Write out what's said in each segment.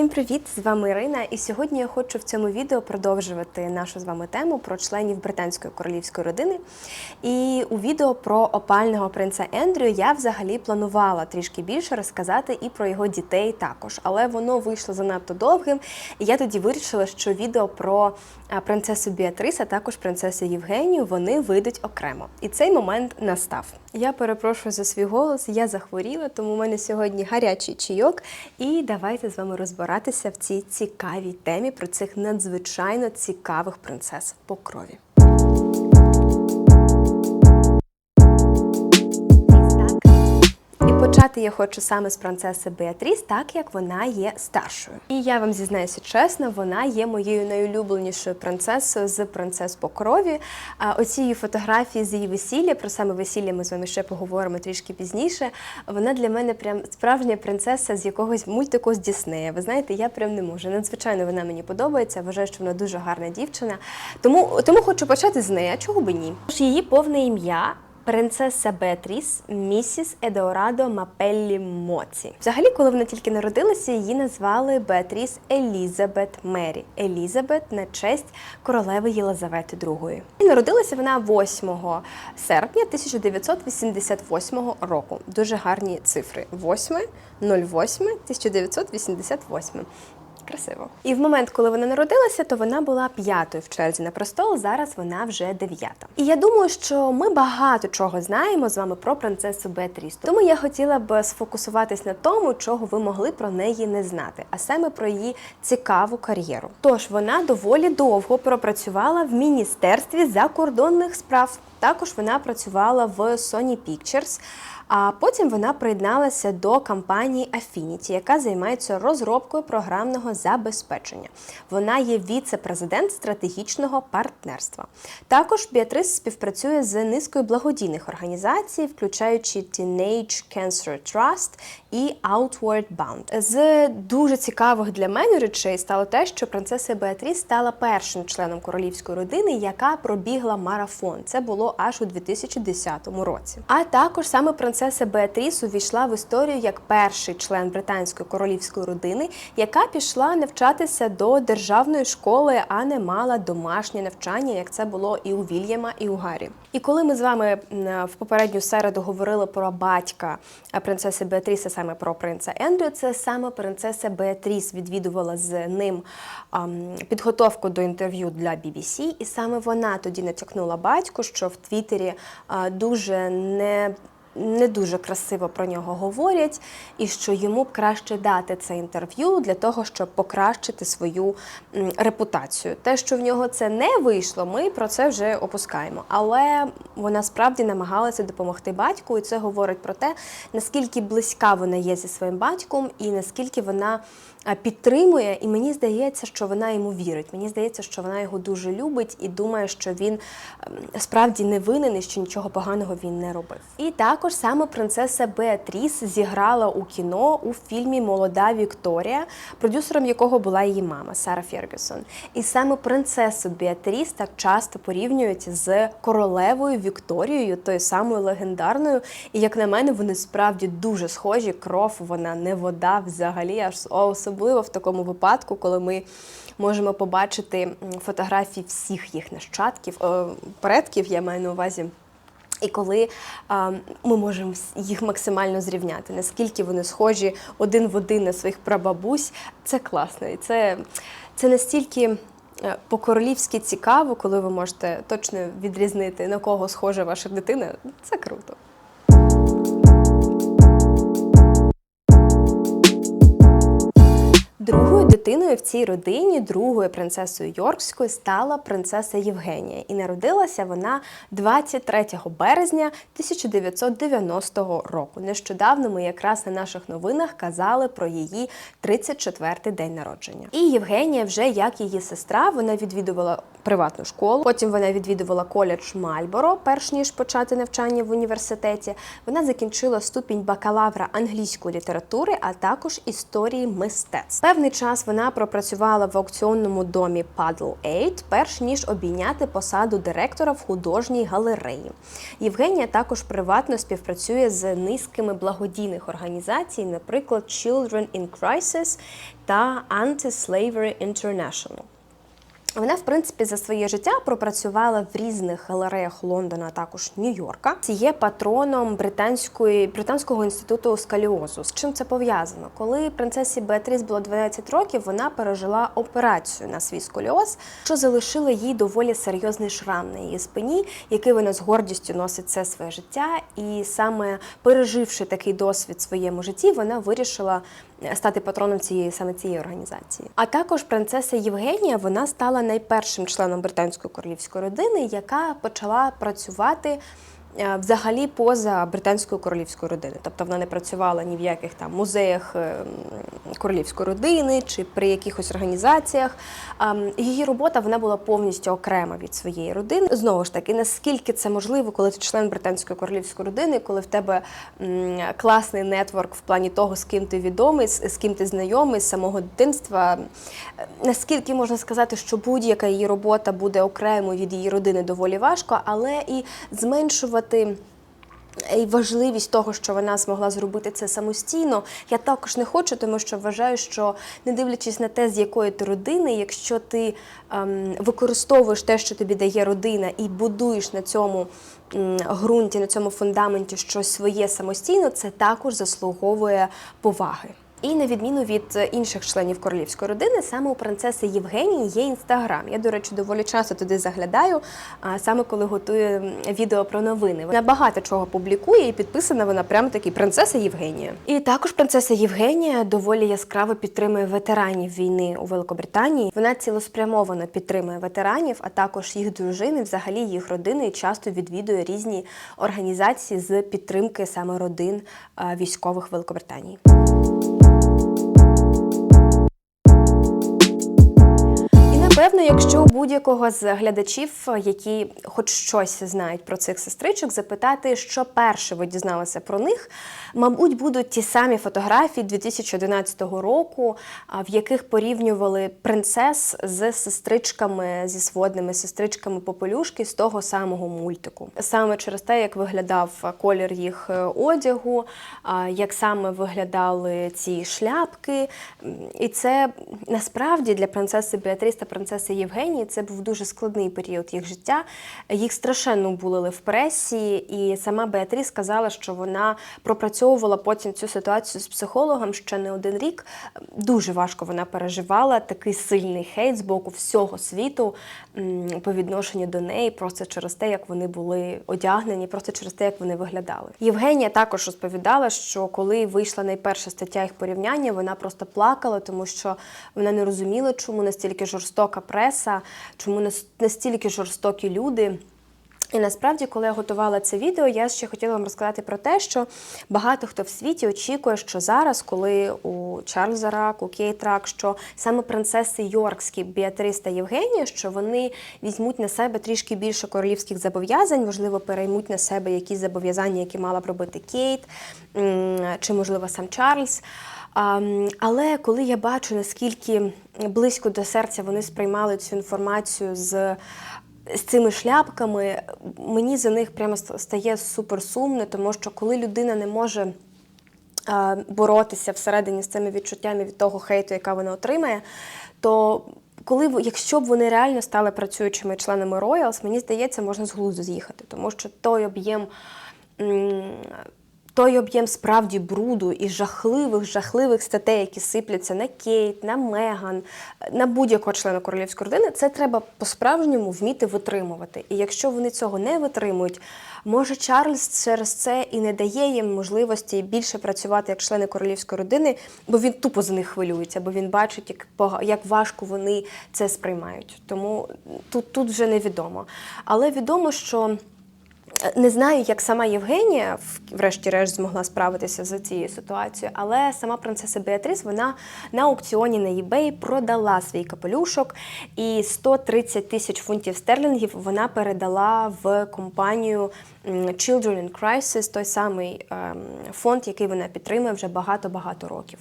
Всім привіт! З вами Ірина. І сьогодні я хочу в цьому відео продовжувати нашу з вами тему про членів британської королівської родини. І у відео про опального принца Ендрю я взагалі планувала трішки більше розказати і про його дітей також, але воно вийшло занадто довгим. І я тоді вирішила, що відео про принцесу Біатрис, а також принцесу Євгенію вони вийдуть окремо. І цей момент настав. Я перепрошую за свій голос, я захворіла, тому у мене сьогодні гарячий чайок. І давайте з вами розбиратися в цій цікавій темі про цих надзвичайно цікавих принцес по крові. Почати я хочу саме з принцеси Беатріс, так як вона є старшою. І я вам зізнаюся чесно, вона є моєю найулюбленішою принцесою з принцес по крові. А оці її фотографії з її весілля, про саме весілля ми з вами ще поговоримо трішки пізніше. Вона для мене прям справжня принцеса з якогось мультику з Діснея. Ви знаєте, я прям не можу. Надзвичайно вона мені подобається. Вважаю, що вона дуже гарна дівчина. Тому, тому хочу почати з неї. А чого би ні? Тож її повне ім'я. Принцеса Беатріс, місіс Едеорадо Мапеллі Моці. Взагалі, коли вона тільки народилася, її назвали Беатріс Елізабет Мері. Елізабет на честь королеви Єлизавети II. І народилася вона 8 серпня 1988 року. Дуже гарні цифри. 8, 08, 1988. Красиво. І в момент, коли вона народилася, то вона була п'ятою в черзі на престол. Зараз вона вже дев'ята. І я думаю, що ми багато чого знаємо з вами про принцесу Беатріс. Тому я хотіла б сфокусуватись на тому, чого ви могли про неї не знати, а саме про її цікаву кар'єру. Тож вона доволі довго пропрацювала в міністерстві закордонних справ. Також вона працювала в Sony Pictures, а потім вона приєдналася до компанії Affinity, яка займається розробкою програмного забезпечення. Вона є віце-президент стратегічного партнерства. Також Біатрис співпрацює з низкою благодійних організацій, включаючи Teenage Cancer Trust і Outward Bound. З дуже цікавих для мене речей стало те, що принцеса Беатріс стала першим членом королівської родини, яка пробігла марафон. Це було аж у 2010 році. А також саме принцеса Беатріс увійшла в історію як перший член британської королівської родини, яка пішла навчатися до державної школи, а не мала домашнє навчання, як це було і у Вільяма, і у Гаррі. І коли ми з вами в попередню середу говорили про батька принцеси Беатріса, саме про принца Ендрю, це саме принцеса Беатріс відвідувала з ним підготовку до інтерв'ю для BBC, і саме вона тоді натякнула батьку, що в Твіттері дуже не не дуже красиво про нього говорять, і що йому б краще дати це інтерв'ю для того, щоб покращити свою репутацію. Те, що в нього це не вийшло, ми про це вже опускаємо. Але вона справді намагалася допомогти батьку, і це говорить про те, наскільки близька вона є зі своїм батьком, і наскільки вона підтримує. І мені здається, що вона йому вірить. Мені здається, що вона його дуже любить і думає, що він ем, справді не винен і що нічого поганого він не робив. І також саме принцеса Беатріс зіграла у кіно у фільмі Молода Вікторія, продюсером якого була її мама Сара Фергюсон. І саме принцесу Беатріс так часто порівнюють з королевою Вікторією, тою самою легендарною. І як на мене, вони справді дуже схожі. Кров вона не вода взагалі, аж особливо в такому випадку, коли ми можемо побачити фотографії всіх їх нащадків, е, предків, я маю на увазі. І коли а, ми можемо їх максимально зрівняти, наскільки вони схожі один в один на своїх прабабусь, це класно. І це, це настільки е, по-королівськи цікаво, коли ви можете точно відрізнити, на кого схожа ваша дитина. Це круто. Другою дитиною в цій родині, другою принцесою Йоркською, стала принцеса Євгенія. І народилася вона 23 березня 1990 року. Нещодавно ми якраз на наших новинах казали про її 34-й день народження. І Євгенія, вже як її сестра, вона відвідувала приватну школу. Потім вона відвідувала коледж Мальборо, перш ніж почати навчання в університеті. Вона закінчила ступінь бакалавра англійської літератури, а також історії мистецтв. Певний час вона пропрацювала в аукціонному домі Paddle Aid, перш ніж обійняти посаду директора в художній галереї. Євгенія також приватно співпрацює з низкими благодійних організацій, наприклад, Children in Crisis та Anti-Slavery International. Вона, в принципі, за своє життя пропрацювала в різних галереях Лондона, а також Нью-Йорка. Є патроном британської британського інституту скаліозу. З чим це пов'язано? Коли принцесі Беатріс було 12 років, вона пережила операцію на свій сколіоз, що залишило їй доволі серйозний шрам на її спині, який вона з гордістю носить все своє життя. І саме переживши такий досвід в своєму житті, вона вирішила стати патроном цієї саме цієї організації. А також принцеса Євгенія вона стала найпершим членом британської королівської родини, яка почала працювати. Е, Взагалі поза британською королівською родиною, тобто вона не працювала ні в яких там музеях е, королівської родини чи при якихось організаціях. Її робота вона була повністю окрема від своєї родини. Знову ж таки, наскільки це можливо, коли ти член британської королівської родини, коли в тебе класний нетворк в плані того, з ким ти відомий, з, ким ти знайомий з самого дитинства. Наскільки можна сказати, що будь-яка її робота буде окремою від її родини доволі важко, але і зменшувати. І важливість того, що вона змогла зробити це самостійно, я також не хочу, тому що вважаю, що не дивлячись на те, з якої ти родини, якщо ти ем, використовуєш те, що тобі дає родина, і будуєш на цьому м, ґрунті, на цьому фундаменті щось своє самостійно, це також заслуговує поваги. І на відміну від е, інших членів королівської родини, саме у принцеси Євгенії є інстаграм. Я, до речі, доволі часто туди заглядаю, а саме коли готую відео про новини. Вона багато чого публікує і підписана вона прямо таки принцеса Євгенія. І також принцеса Євгенія доволі яскраво підтримує ветеранів війни у Великобританії. Вона цілеспрямовано підтримує ветеранів, а також їх дружини, взагалі їх родини і часто відвідує різні організації з підтримки саме родин військових Великобританії. Напевно, якщо у будь-якого з глядачів, які хоч щось знають про цих сестричок, запитати, що перше ви дізналися про них, мабуть, будуть ті самі фотографії 2011 року, в яких порівнювали принцес з сестричками, зі сводними сестричками Попелюшки з того самого мультику. Саме через те, як виглядав колір їх е, одягу, як саме виглядали ці шляпки. І це насправді для принцеси Беатріс та принцеси Євгенії це був дуже складний період їх життя. Їх страшенно булили в пресі, і сама Беатріс сказала, що вона пропрацьовувала потім цю ситуацію з психологом ще не один рік. Дуже важко вона переживала такий сильний хейт з боку всього світу по відношенню до неї, просто через те, як вони були одягнені, просто через те, як вони виглядали. Євгенія також розповідала, що коли вийшла найперша стаття їх порівняння, вона просто плакала, тому що вона не розуміла, чому настільки жорстока преса, чому настільки жорстокі люди. І насправді, коли я готувала це відео, я ще хотіла вам розказати про те, що багато хто в світі очікує, що зараз, коли у Чарльза Рак, у Кейт Рак, що саме принцеси Йоркські, Біатріс та Євгенія, що вони візьмуть на себе трішки більше королівських зобов'язань, можливо, переймуть на себе якісь зобов'язання, які мала б робити Кейт, чи, можливо, сам Чарльз. Але коли я бачу, наскільки близько до серця вони сприймали цю інформацію з з цими шляпками, мені за них прямо стає супер сумно, тому що коли людина не може боротися всередині з цими відчуттями від того хейту, яка вона отримає, то коли якщо б вони реально стали працюючими членами Royals, мені здається, можна з глузду з'їхати, тому що той об'єм. Той об'єм справді бруду і жахливих, жахливих статей, які сипляться на Кейт, на Меган, на будь-якого члена королівської родини, це треба по-справжньому вміти витримувати. І якщо вони цього не витримують, може Чарльз через це і не дає їм можливості більше працювати як члени королівської родини, бо він тупо за них хвилюється, бо він бачить, як як важко вони це сприймають. Тому тут, тут вже невідомо. Але відомо, що. Не знаю, як сама Євгенія, врешті-решт, змогла справитися з цією ситуацією, але сама принцеса Беатріс вона на аукціоні на eBay продала свій капелюшок, і 130 тисяч фунтів стерлінгів вона передала в компанію Children in Crisis, той самий ем, фонд, який вона підтримує вже багато-багато років.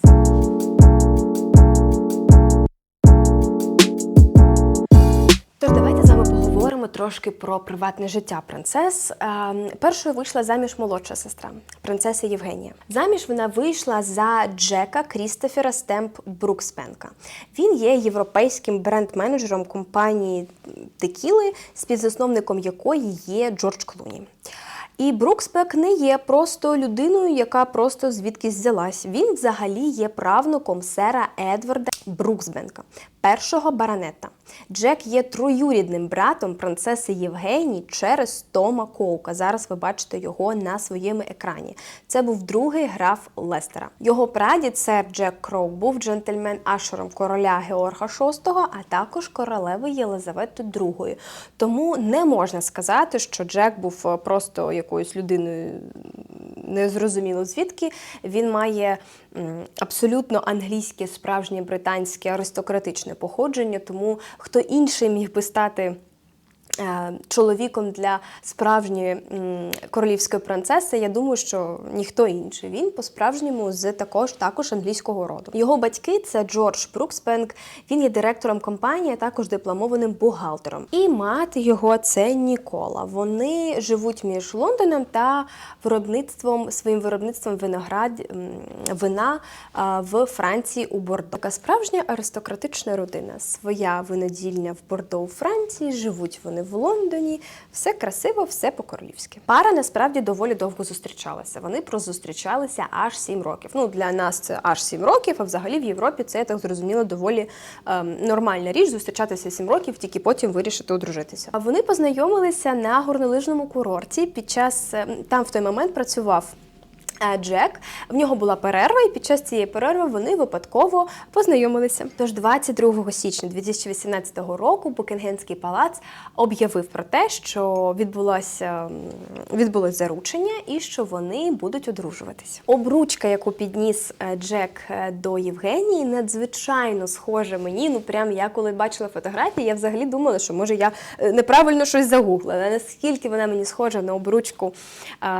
Трошки про приватне життя принцес. Ем, Першою вийшла заміж молодша сестра, принцеса Євгенія. Заміж вона вийшла за Джека Крістофера Стемп Брукспенка. Він є європейським бренд-менеджером компанії Текіли, співзасновником якої є Джордж Клуні. І Брукспек не є просто людиною, яка просто звідкись взялась. Він взагалі є правнуком сера Едварда Бруксбенка, першого баронета. Джек є троюрідним братом принцеси Євгенії через Тома Коука. Зараз ви бачите його на своєму екрані. Це був другий граф Лестера. Його прадід, сер Джек Кроу, був джентльмен ашером короля Георга VI, а також королеви Єлизавети II. Тому не можна сказати, що Джек був е, просто якоюсь людиною незрозуміло звідки. Він має абсолютно англійське, справжнє британське аристократичне походження, тому хто інший міг би стати. Е, Чоловіком для справжньої королівської принцеси, я думаю, що ніхто інший. Він по-справжньому з також також англійського роду. Його батьки це Джордж Брукспенк. Він є директором компанії, а також дипломованим бухгалтером. І мати його це Нікола. Вони живуть між Лондоном та виробництвом своїм виробництвом виноград вина в Франції у Бордо. Така справжня аристократична родина. Своя винодільня в Бордо у Франції. Живуть вони в Лондоні. Все красиво, все по-королівськи. Пара насправді доволі довго зустрічалася. Вони прозустрічалися аж 7 років. Ну для нас це аж 7 років, а взагалі в Європі це я так зрозуміло доволі ем, нормальна річ зустрічатися 7 років, тільки потім вирішити одружитися. А вони познайомилися на горнолижному курорті. Під час ем, там в той момент працював. Джек, в нього була перерва, і під час цієї перерви вони випадково познайомилися. Тож 22 січня 2018 року Букінгемський палац об'явив про те, що відбулося відбулось заручення і що вони будуть одружуватися. Обручка, яку підніс е, Джек е, до Євгенії, надзвичайно схожа мені. Ну прям я коли бачила фотографії, я взагалі думала, що може я е, неправильно щось загуглила. Наскільки вона мені схожа на обручку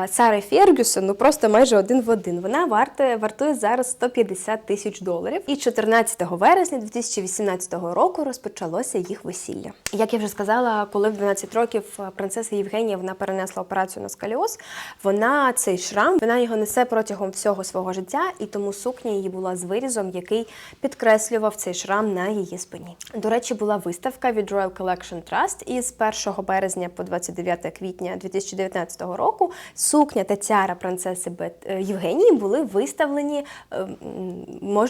Сари Фергюсон, ну просто майже один в один. Вона варте, вартує зараз 150 тисяч доларів. І 14 вересня 2018 року розпочалося їх весілля. Як я вже сказала, коли в 12 років е, принцеса Євгенія вона перенесла операцію на сколіоз, вона цей шрам, вона його несе протягом всього свого життя, і тому сукня її була з вирізом, який підкреслював цей шрам на її спині. До речі, була виставка від Royal Collection Trust із 1 березня по 29 квітня 2019 року. Сукня та тяра принцеси Бет Євгенії були виставлені. е,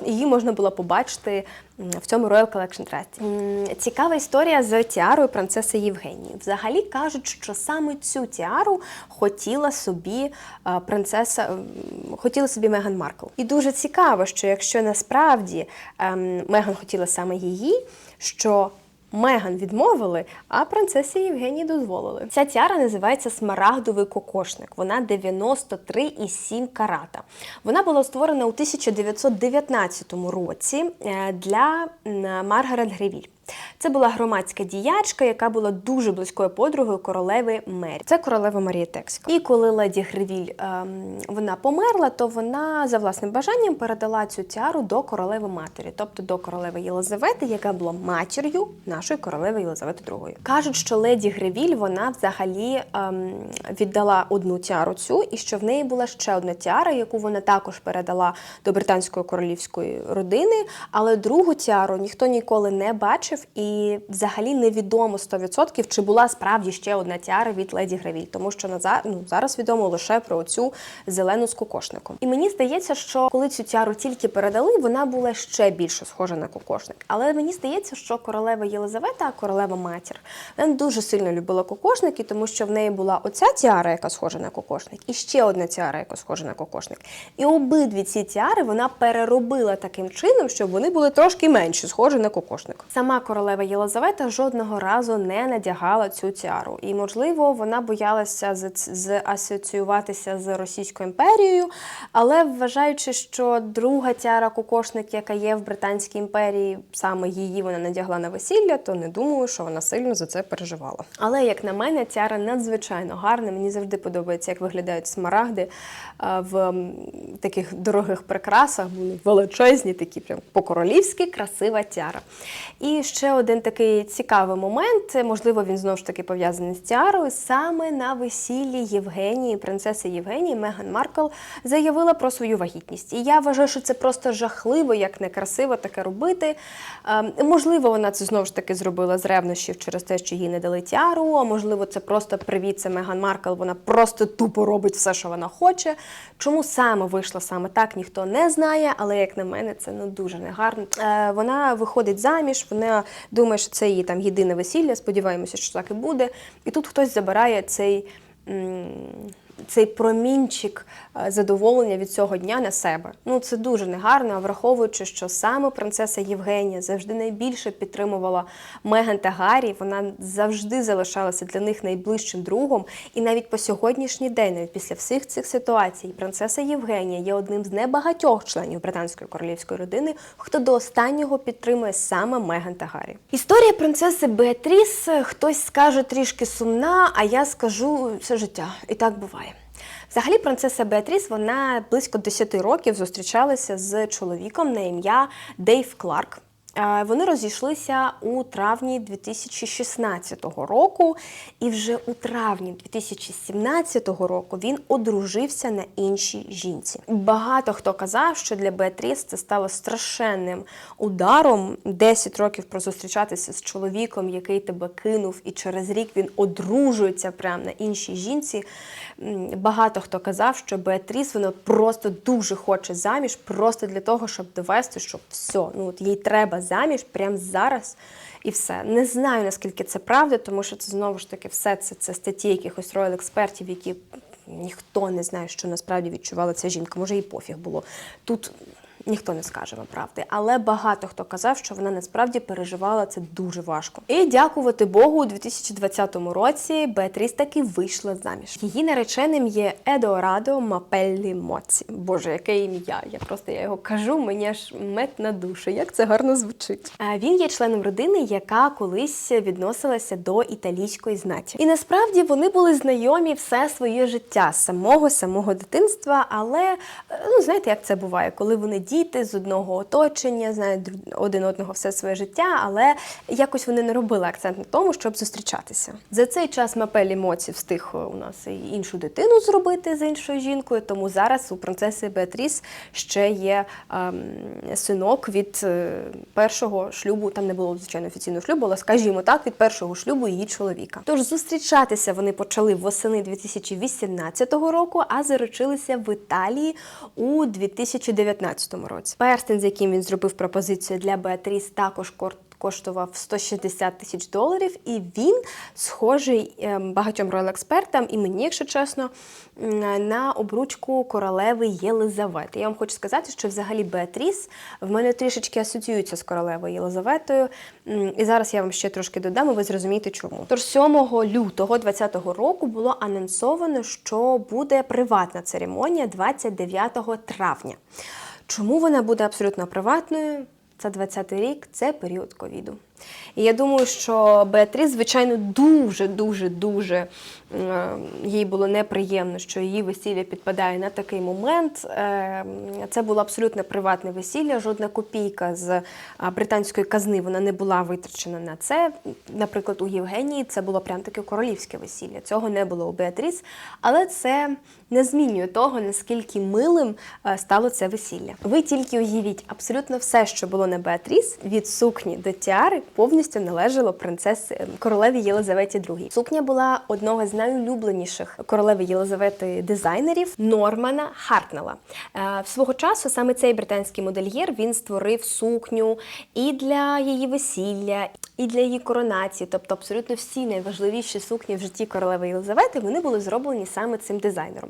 Її можна було побачити в цьому Royal Collection Trust. Цікава історія з тіарою принцеси Євгенії. Взагалі кажуть, що саме цю тіару хотіла собі е, принцеса, хотіла собі Меган Маркл. І дуже цікаво, що якщо насправді ем, Меган хотіла саме її, що Меган відмовили, а принцесі Євгенії дозволили. Ця тіара називається смарагдовий кокошник. Вона 93,7 карата. Вона була створена у 1919 році е, для Маргарет Гревіль. Це була громадська діячка, яка була дуже близькою подругою королеви Мері. Це королева Марія Текська. І коли леді Гревіль ем, вона померла, то вона за власним бажанням передала цю тіару до королеви матері, тобто до королеви Єлизавети, яка була матір'ю нашої королеви Єлизавети II. Кажуть, що леді Гревіль вона взагалі ем, віддала одну тіару цю, і що в неї була ще одна тіара, яку вона також передала до британської королівської родини. Але другу тіару ніхто ніколи не бачив, і взагалі невідомо 100%, чи була справді ще одна тіара від леді Гревіль, тому що на ну, зараз відомо лише про цю зелену з кокошником. І мені здається, що коли цю тіару тільки передали, вона була ще більше схожа на кокошник. Але мені здається, що королева Єлизавета, королева матір, вона дуже сильно любила кокошники, тому що в неї була оця тіара, яка схожа на кокошник, і ще одна тіара, яка схожа на кокошник. І обидві ці тіари вона переробила таким чином, щоб вони були трошки менші, схожі на кокошник. Сама королева Єлизавета жодного разу не надягала цю тіару. І, можливо, вона боялася засоціюватися з Російською імперією, але вважаючи, що друга тіара кокошник, яка є в Британській імперії, саме її вона надягла на весілля, то не думаю, що вона сильно за це переживала. Але як на мене, тіара надзвичайно гарна. Мені завжди подобається, як виглядають смарагди в таких дорогих прикрасах. Величезні, такі прям по-королівськи красива тіара. І ще один такий цікавий момент, можливо, він знову ж таки пов'язаний з тіарою. Саме на весіллі Євгенії, принцеси Євгенії, Меган Маркл заявила про свою вагітність. І я вважаю, що це просто жахливо, як некрасиво таке робити. Ем, Можливо, вона це знову ж таки зробила з ревнощів через те, що їй не дали тіару. А можливо, це просто привіт, це Меган Маркл. Вона просто тупо робить все, що вона хоче. Чому саме вийшла саме так, ніхто не знає, але як на мене, це ну дуже негарно. Е, вона виходить заміж, вона думає, що це її там єдине весілля. Сподіваємося, що так і буде. І тут хтось забирає цей. Цей промінчик задоволення від цього дня на себе. Ну це дуже негарно, враховуючи, що саме принцеса Євгенія завжди найбільше підтримувала Меган та Гаррі. Вона завжди залишалася для них найближчим другом. І навіть по сьогоднішній день, навіть після всіх цих ситуацій, принцеса Євгенія є одним з небагатьох членів британської королівської родини, хто до останнього підтримує саме Меган та Гаррі. Історія принцеси Беатріс е, хтось скаже трішки сумна, а я скажу все життя. І так буває. Взагалі, принцеса Беатріс вона близько 10 років зустрічалася з чоловіком на ім'я Дейв Кларк. Е, Вони розійшлися у травні 2016 року, і вже у травні 2017 року він одружився на іншій жінці. Багато хто казав, що для Беатріс це стало страшенним ударом 10 років прозустрічатися з чоловіком, який тебе кинув, і через рік він одружується прямо на іншій жінці. Багато хто казав, що Беатріс вона просто дуже хоче заміж, просто для того, щоб довести, що все, ну от їй треба заміж прямо зараз. І все. Не знаю, наскільки це правда, тому що це знову ж таки все це, це статті якихось роял експертів, які ніхто не знає, що насправді відчувала ця жінка. Може, і пофіг було. Тут ніхто не скаже вам правди. Але багато хто казав, що вона насправді переживала це дуже важко. І дякувати Богу, у 2020 році Беатріс таки вийшла заміж. Її нареченим є Едорадо Мапеллі Моці. Боже, яке ім'я! Я просто я його кажу, мені аж мед на душу. Як це гарно звучить. Він є членом родини, яка колись відносилася до італійської знаті. І насправді вони були знайомі все своє життя самого самого дитинства. Але е, ну знаєте, як це буває, коли вони діти з одного оточення, знають один одного все своє життя, але якось вони не робили акцент на тому, щоб зустрічатися. За цей час Мапелі Моці встиг е, у нас і іншу дитину зробити з іншою жінкою. Тому зараз у принцеси Беатріс ще є ем, синок від е, першого шлюбу. Там не було звичайно офіційного шлюбу, але скажімо так, від першого шлюбу її чоловіка. Тож зустрічатися вони почали восени 2018 року, а заручилися в Італії у 2019 році. Перстень, з яким він зробив пропозицію для Беатріс, також коштував 160 тисяч доларів, і він схожий ем, багатьом роял-експертам, і мені, якщо чесно, на обручку королеви Єлизавети. Я вам хочу сказати, що взагалі Беатріс в мене трішечки асоціюється з королевою Єлизаветою. І зараз я вам ще трошки додам, і ви зрозумієте чому. Тож 7 лютого 2020 року було анонсовано, що буде приватна церемонія 29 травня. Чому вона буде абсолютно приватною? Це 20-й рік, це період ковіду. І я думаю, що Беатріс, звичайно, дуже, дуже, дуже їй було неприємно, що її весілля підпадає на такий момент. Е, Це було абсолютно приватне весілля. Жодна копійка з британської казни вона не була витрачена на це. Наприклад, у Євгенії це було прям таке королівське весілля. Цього не було у Беатріс, але це не змінює того, наскільки милим е, стало це весілля. Ви тільки уявіть, абсолютно все, що було на Беатріс, від сукні до тіари, повністю належало принцесі е, королеві Єлизаветі II. Сукня була одного з найулюбленіших королеви Єлизавети дизайнерів Нормана Хартнела. В Свого часу саме цей британський модельєр він створив сукню і для її весілля, і для її коронації, тобто абсолютно всі найважливіші сукні в житті королеви Єлизавети вони були зроблені саме цим дизайнером.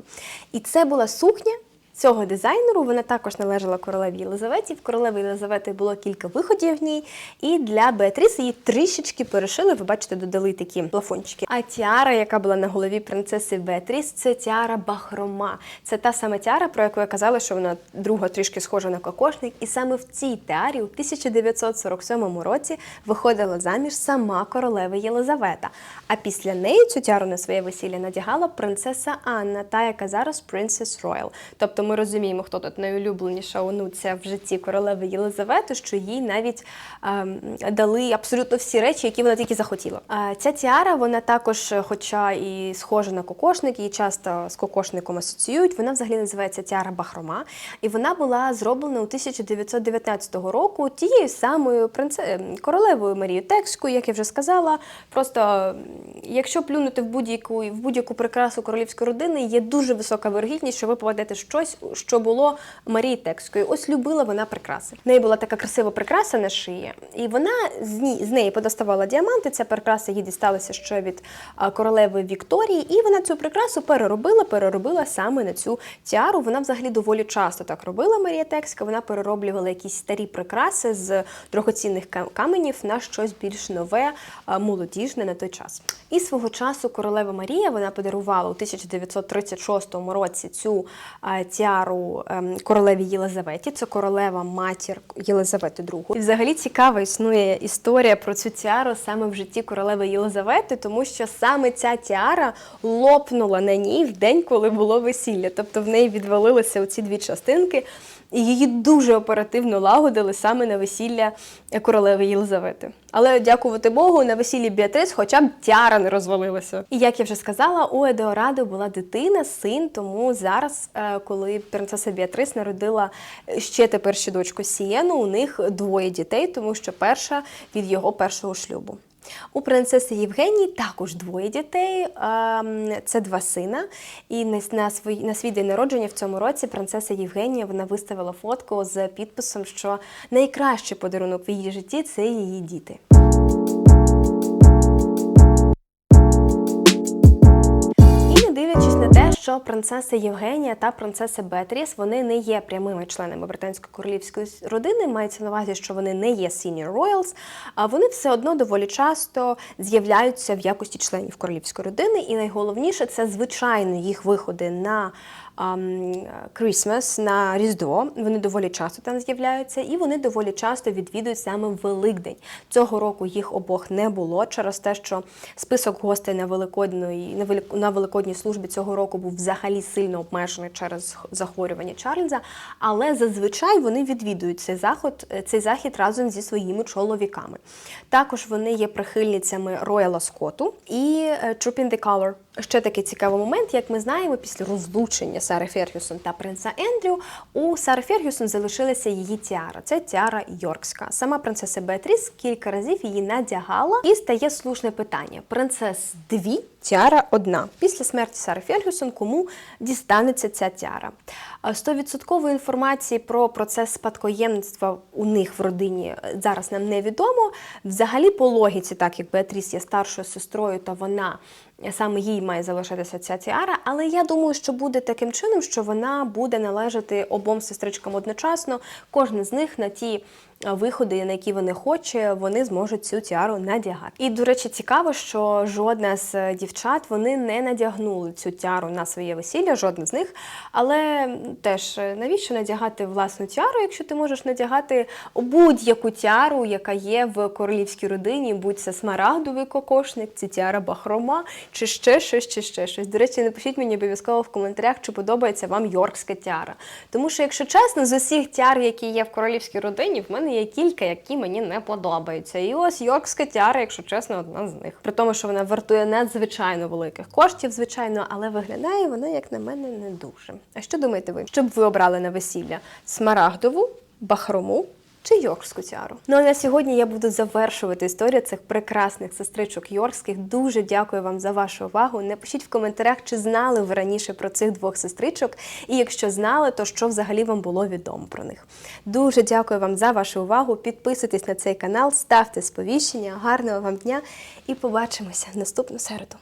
І це була сукня. Цього дизайнеру. Вона також належала королеві Єлизаветі. В королеви Єлизавети було кілька виходів в ній, і для Беатріс її трішечки перешили. Ви бачите, додали такі плафончики. А тіара, яка була на голові принцеси Беатріс, це тіара Бахрома. Це та сама тіара, про яку я казала, що вона друга трішки схожа на кокошник. І саме в цій тіарі у 1947 році виходила заміж сама королева Єлизавета. А після неї цю тіару на своє весілля надягала принцеса Анна, та яка зараз Princess Royal. Тобто ми розуміємо, хто тут найулюбленіша онуця в житті королеви Єлизавети, що їй навіть ем, дали абсолютно всі речі, які вона тільки захотіла. А ця тіара, вона також, хоча і схожа на кокошник, її часто з кокошником асоціюють. Вона взагалі називається тіара Бахрома, і вона була зроблена у 1919 року тією самою принце... королевою Марією Текською, як я вже сказала. Просто якщо плюнути в будь-яку в будь-яку прикрасу королівської родини, є дуже висока вирогідність, що ви попадете щось, що було Марії Текської. Ось любила вона прикраси. В неї була така красива прикраса на шиї, і вона з, неї подоставала діаманти. Ця прикраса їй дісталася ще від королеви Вікторії, і вона цю прикрасу переробила, переробила саме на цю тіару. Вона взагалі доволі часто так робила Марія Текська. Вона перероблювала якісь старі прикраси з дорогоцінних кам- каменів на щось більш нове, молодіжне на той час. І свого часу королева Марія вона подарувала у 1936 році цю а, ем, королеві Єлизаветі. Це королева матір Єлизавети II. І взагалі цікава існує історія про цю тіару саме в житті королеви Єлизавети, тому що саме ця тіара лопнула на ній в день, коли було весілля. Тобто в неї відвалилися оці дві частинки. І її дуже оперативно лагодили саме на весілля королеви Єлизавети. Але дякувати Богу, на весіллі Біатрис хоча б тяра не розвалилася. І як я вже сказала, у Едеорадо була дитина, син. Тому зараз, е, коли принцеса Біатрис народила ще тепер ще дочку Сієну, у них двоє дітей, тому що перша від його першого шлюбу. У принцеси Євгенії також двоє дітей. ем, Це два сина. І на, свій, на свій день народження в цьому році принцеса Євгенія вона виставила фотку з підписом, що найкращий подарунок в її житті це її діти. Дивлячись на те, що принцеса Євгенія та принцеса Беатріс вони не є прямими членами британської королівської родини. Мається на увазі, що вони не є senior royals, а вони все одно доволі часто з'являються в якості членів королівської родини. І найголовніше це звичайно їх виходи на Christmas, на Різдво. Вони доволі часто там з'являються, і вони доволі часто відвідують саме Великдень. Цього року їх обох не було через те, що список гостей на великодної на велик- на великодній службі цього року був взагалі сильно обмежений через захворювання Чарльза. Але зазвичай вони відвідують цей заход, е, цей захід разом зі своїми чоловіками. Також вони є прихильницями Рояла Скоту і Trooping the Color. Ще такий цікавий момент, як ми знаємо, після розлучення Сари Фергюсон та принца Ендрю у Сари Фергюсон залишилася її тіара. Це тіара Йоркська. Сама принцеса Беатріс кілька разів її надягала, і стає слушне питання: принцес дві, тіара одна. Після смерті Сари Фергюсон кому дістанеться ця тіара? А Стовідсоткової інформації про процес спадкоємництва у них в родині е, зараз нам невідомо. Взагалі, по логіці, так як Беатріс є старшою сестрою, то вона саме їй має залишитися ця тіара. Але я думаю, що буде таким чином, що вона буде належати обом сестричкам одночасно. Кожна з них на ті виходи, на які вони хочуть, вони зможуть цю тіару надягати. І, до речі, цікаво, що жодна з е, дівчат вони не надягнули цю тіару на своє весілля, жодна з них. Але теж е, навіщо надягати власну тіару, якщо ти можеш надягати будь-яку тіару, яка є в королівській родині, будь це смарагдовий кокошник, це тіара бахрома, чи ще щось, чи ще щось. До речі, напишіть мені обов'язково в коментарях, чи подобається вам йоркська тіара. Тому що, якщо чесно, з усіх тіар, які є в королівській родині, в мене є кілька, які мені не подобаються. І ось йоркська тіара, якщо чесно, одна з них. При тому, що вона вартує надзвичайно великих коштів, звичайно, але виглядає вона, як на мене, не дуже. А що думаєте ви? Що б ви обрали на весілля? Смарагдову, бахрому чи йоркську тіару. Ну а на сьогодні я буду завершувати історію цих прекрасних сестричок йоркських. Дуже дякую вам за вашу увагу. Напишіть в коментарях, чи знали ви раніше про цих двох сестричок, і якщо знали, то що взагалі вам було відомо про них. Дуже дякую вам за вашу увагу. Підписуйтесь на цей канал, ставте сповіщення. Гарного вам дня і побачимося наступну середу.